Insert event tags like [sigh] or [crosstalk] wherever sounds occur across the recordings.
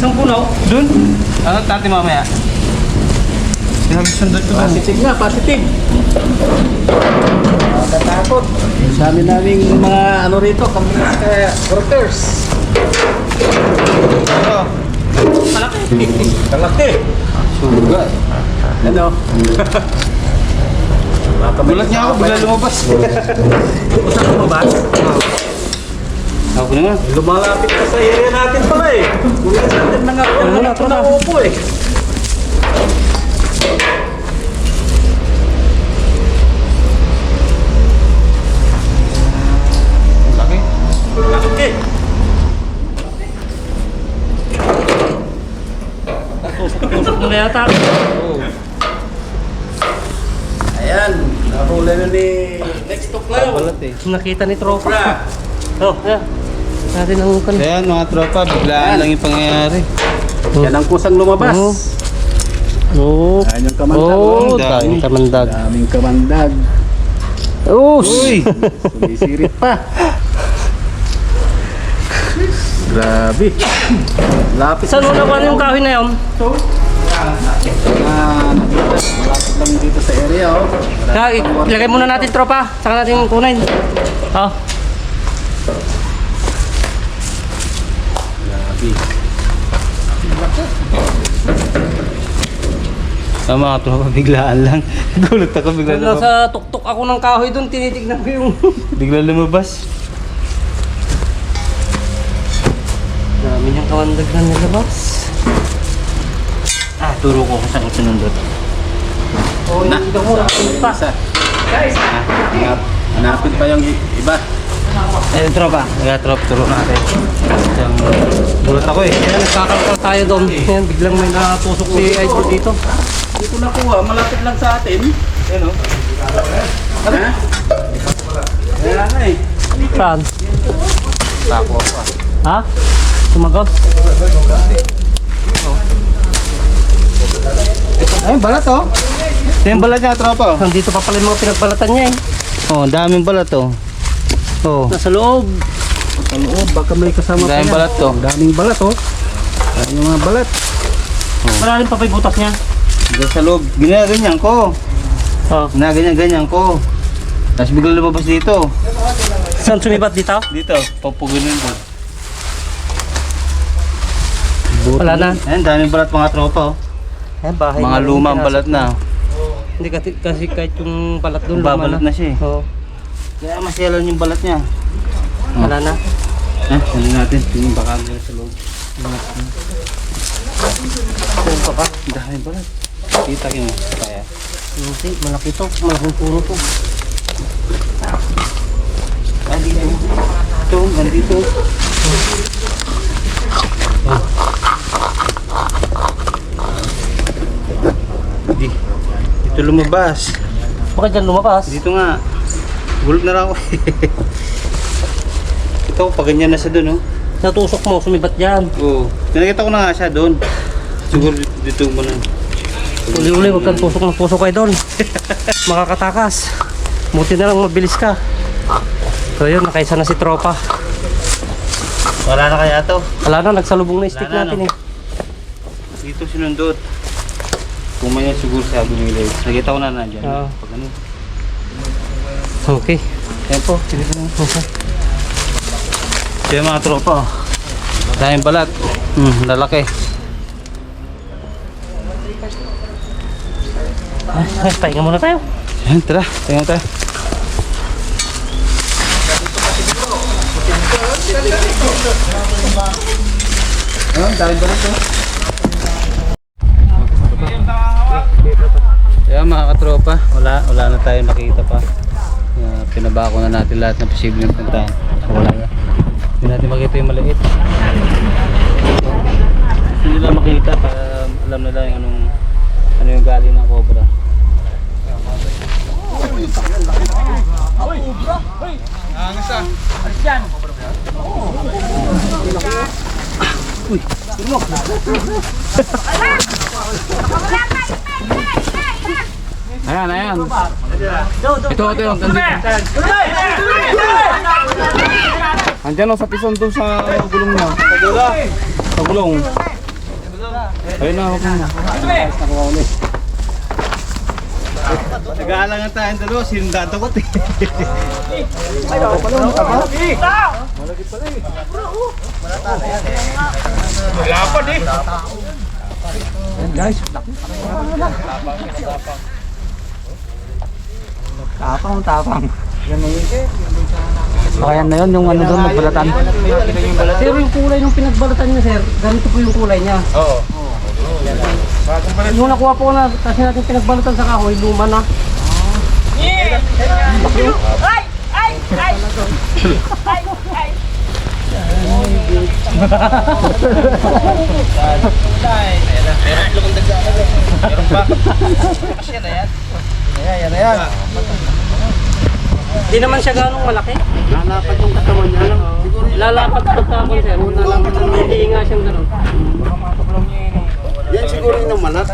Isang puno. Dun? Ano tati mamaya? Sinabi sundot ko dun. Positive nga, positive. Nakatakot. Sa amin naming mga ano rito, kami mga workers. Ito. Malaki. Malaki. Sugat. Ano? Gulat niya ako, bigla lumabas. Usap ba? Ako naman. Lumalapit ka sa area natin pala eh. Kuya natin na nga. Ano na, ko na upo eh. Laki. Laki. Tusok mo na yata. Oo. Ayan. Nahuli na ni next na yun. Balat eh. Nakita ni Tropa. Oh, yeah. Natin ang kan. Kaya mga tropa, biglaan lang yung pangyayari. Yan ang kusang lumabas. Oo. Oh. Ayan yung kamandag. Oh, oh. daming kamandag. Daming kamandag. Oh, Uy! [laughs] Sumisirit pa. Grabe. Lapis. Saan mo nakuha yung kahoy na yun? Ah, malapit lang dito sa area oh. Kaya, ilagay muna natin tropa. Saka natin kunin. Oh. Grabe. Ah, mga tropa, [laughs] biglaan lang. Gulat ako, bigla lumabas. Nasa tuktok ako ng kahoy doon, tinitignan ko yung... [laughs] Bigla lumabas. Dami niyang kamandag na nilabas. Ah, turo ko kung saan ko sinundot. Oh, Na. hindi ko nakita. Isa. Hanap, hanapin pa yung iba. Eh, tropa. Kaya tropa, turo natin. Isang gulat ako eh. Kaya nagkakalkal tayo doon. Yan, biglang may natusok si Idol dito. Hindi ko nakuha, malapit lang sa atin. Yan o. Ha? Kaya nga eh. Saan? Tako ako ah. Ha? Sumagot? Ay, balat oh. Ito yung balat niya, tropa. Nandito pa pala yung mga pinagbalatan niya eh. Oh, daming balat oh. Oh. Nasa loob. Sa loob, baka may kasama daming yan. balat to. Ang daming balat oh. Daming mga balat. Malalim pa pa yung butas niya. Diyan sa loob. Ginaganyan ko. Oh. Ginaganyan-ganyan ko. Tapos bigla lumabas dito. Saan sumibat dito? Dito. Papugunin ko. Wala na. Ayan, daming balat mga tropa oh. Eh, bahay Mga na lumang balat na. Hindi kasi, kasi kahit yung balat doon, luma Babalat na siya eh. Oo. Kaya masyalan yung balat niya. Wala na. Eh, ano natin? Tingin baka meron sa loob. Saan pa pa? Ang daming balat. Kita ko mo. Kaya. Hindi, malaki to. Malaking puno to. Ah, dito. Ito, nandito. Di. Dito lumabas. Bakit dyan lumakas? Dito nga. Gulog na ako. [laughs] Ito, pag ganyan na siya doon, oh. Natusok mo, sumibat dyan. Oo. Tinakita ko na nga siya doon. Siguro dito mo na. Uli-uli, huwag kang tusok ng puso kay Don. Makakatakas. Buti na lang mabilis ka. So yun, nakaisa na si Tropa. Wala na kaya to. Wala na, nagsalubong na yung stick na, natin no? eh. Dito sinundot. Kung may siguro siya binigay. Nakita ko na nandiyan. Oo. Pag ano. Okay. Ayan po. Sige po. Okay. Yung mga tropa. oh. Daming balat. Hmm, lalaki. Ay, pahinga muna tayo. Ayan, tara. Tingnan tayo. Ayun, daming balat oh. Kaya mga katropa, wala, wala na tayo nakita pa. Uh, pinabako na natin lahat ng posibleng puntahan. Wala na. Hindi natin makita yung maliit. Gusto nila makita para alam nila yung anong ano yung galing ng cobra. Ayan, ayan. Ito, ito yung nandito. Andiyan o sa pison doon sa gulong niya. Sa gulong. Sa gulong. Ayun na, huwag na. Nag-aalangan tayong dalawa, sinundatakot eh. Tapang, tapang. Ayan na yun, yung ano doon, nagbalatan. Pero yung kulay ng pinagbalatan niya, sir, ganito po yung kulay niya. Oo. Yung nakuha po na kasi natin pinagbalatan sa kahoy, luma na. Ay! Ay! Ay! Ay! Ay! Hindi naman siya ganong malaki. Lalapat yung katawan niya. Lalapat pa tapon, sir. Lalapat ang hindi nga siyang ganun. Yan siguro yung namanat.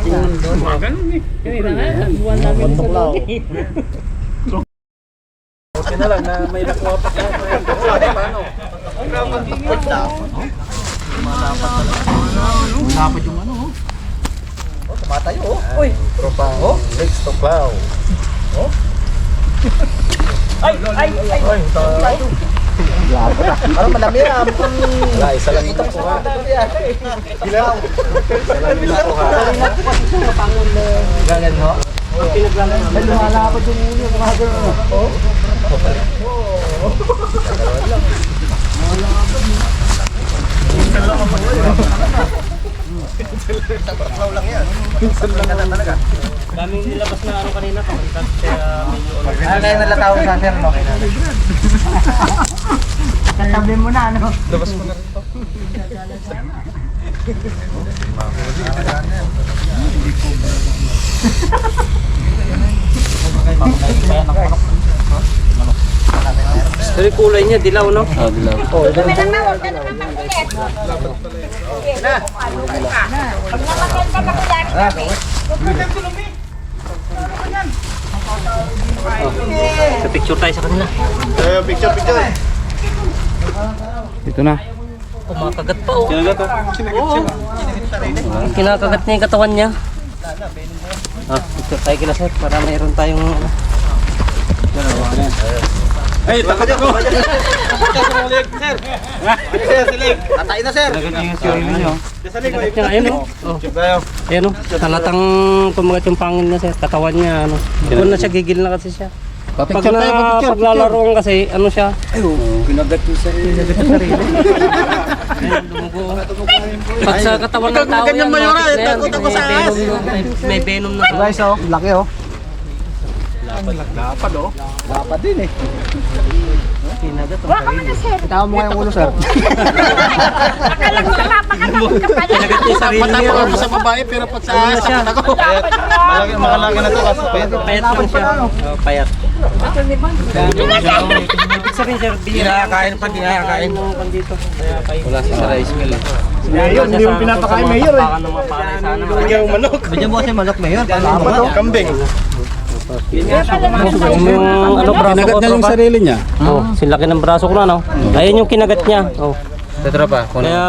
Okay na lang na may nakuha pa tayo. Paano? Malapad yung ano. Oh, tumatayo oh. Uy. Tropa. Oh, next to plow. Oh. Ay! Ay! Ay! Parang madami na. Wala, isa lang ito ko. Ilan? Isa lang ito ko. Ganyan ho? May lumalapad yung ulo. Gumagano. Oh. Daming nilabas na ano kanina, pangkat. Kaya medyo Ano kayo nalatawag sa sir, no? Katabi mo na, ano? Labas mo na rito. Pero yung kulay niya, dilaw, no? Oh, dilaw. Kami naman, huwag ka naman magkulit. Sige, ano ka na? Pag namatyan ka nakuyari kami. Sa picture tayo sa kanila. Picture, picture. Ito na. Kumakagat pa, oh. Kinagat oh. Oo. Kinakagat niya yung katawan niya. Ah, picture tayo kila sir para mayroon tayong ano. Ay, takot ako. Na, sir. Kinagat niya yung sarili niyo. Kagat niya, ayun oh. oh. Ayun oh. Halatang kumagat yung pangil niya sir. Katawan niya ano. Doon na siya gigil na kasi siya. Pag na picture. paglalaroan kasi ano siya. Ay, oh, kinagat yung sarili. Ayun, dumugo. Pag sa katawan ng tao yan, na sa na- May venom na. Guys, oh, laki oh. Lapad oh. Lapad din eh. Huwag ka muna, sir. Itawa mo yung ulo, sir. Akala [laughs] ko napakatakot ka. Kinagat niya yung. Matapang ako sa babae, pero pag sa na sakit ako. Makalaki na to kasi payat. Payat lang siya. Oh, payat. Picture rin sir. Kinakain pa, kinakain. Wala sa rice mill eh. Mayor, hindi mo pinapakain, Mayor eh. Bigyan mo manok. Bigyan mo kasi manok, Mayor. Oh. Kambing. Yung ano braso ko, tropa. sarili niya. Oh, sinlaki ng braso ko na, no? Ayun yung kinagat niya. Oh. Sa tropa, kuno. Kaya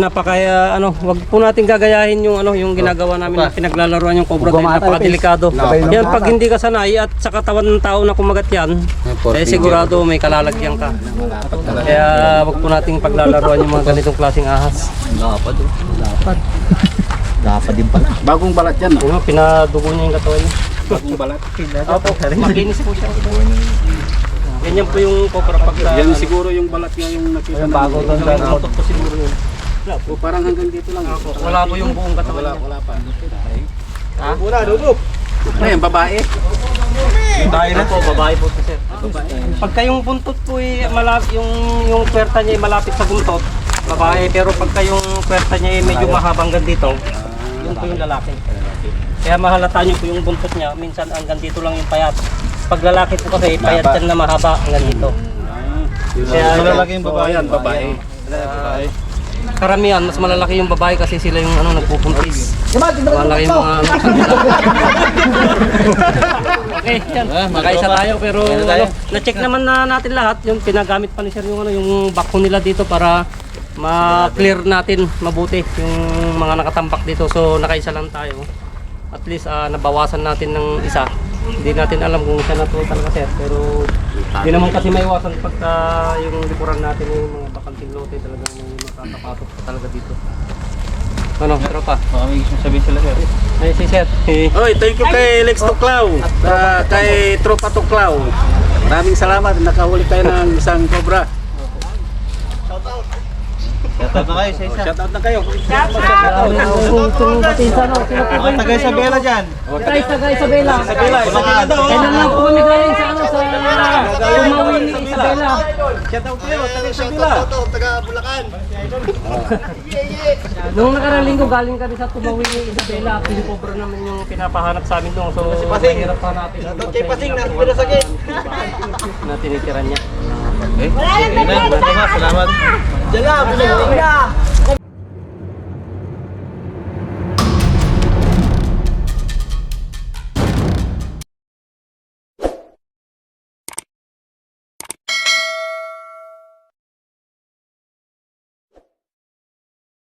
napakaya ano, wag po natin gagayahin yung ano, yung ginagawa namin na pinaglalaruan yung cobra dahil napakadelikado. Yan pag hindi ka sanay at sa katawan ng tao na kumagat yan, eh sigurado may kalalagyan ka. Kaya wag po nating paglalaruan yung mga ganitong klaseng ahas. Lapad oh. Lapad. Lapad din pala. Bagong balat yan, Yung nga, pinadugo niya yung katawan niya. Bagong balat. Opo, makinis po siya. Ganyan po yung cobra pag Yan siguro yung balat niya yung nakita na. Bago doon Nautot po siguro yun. O parang hanggang dito lang. Wala po yung buong katawan Wala, niya. wala pa. Ha? Wala, dudok. Ayan, babae. Babae na po, babae po sir. Pagka yung buntot po ay malapit, yung, yung kwerta niya ay malapit sa buntot, babae. Pero pagka yung kwerta niya ay medyo mahabang hanggang dito, yun po yung lalaki. Kaya mahalata niyo po yung buntot niya, minsan hanggang dito lang yung payat. Pag lalaki po kasi, payat yan na mahaba hanggang dito. Kaya Malalaki yung babae. Ayan, babae. Ah, karamihan, mas malalaki yung babae kasi sila yung ano, nagpupuntis. Malaki yung mga ano. [laughs] okay, yan. Makaisa tayo pero ano, na-check naman na natin lahat. Yung pinagamit pa ni Sir yung ano, yung bako nila dito para ma-clear natin mabuti yung mga nakatambak dito. So nakaisa lang tayo. At least ah, nabawasan natin ng isa. Hindi natin alam kung siya na to talaga sir. Pero hindi naman kasi maiwasan pagka yung likuran natin yung mga bakanting lote talagang makakapasok pa talaga dito. Ano, tropa? Baka may gusto sabihin sila sir. Ay, si sir. Eh, [laughs] Oy, thank you kay Lex Tuklaw. At kay Tropa Tuklaw. Maraming salamat. Nakahuli tayo ng isang cobra. Shoutout na kayo sa isa. Shout out na kayo. Na kung kung patinsa no. Sino po ba yung Taga Isabela dyan. Guys, taga Isabela. Isabela, Isabela daw. Kaya lang po kami galing sa ano sa ni Isabela. Shout out kayo. Taga Isabela. [laughs] Nung nakarang linggo galing kami sa Tumawin ni Isabela. Pinipobra naman yung pinapahanap sa amin doon. So, mahirap pa natin. Kay Pasing, nasa pinasagin. Na tinitira niya. Eh, Wala lang nagkwenta. Salamat. Salamat. Diyan lang. 怎么样？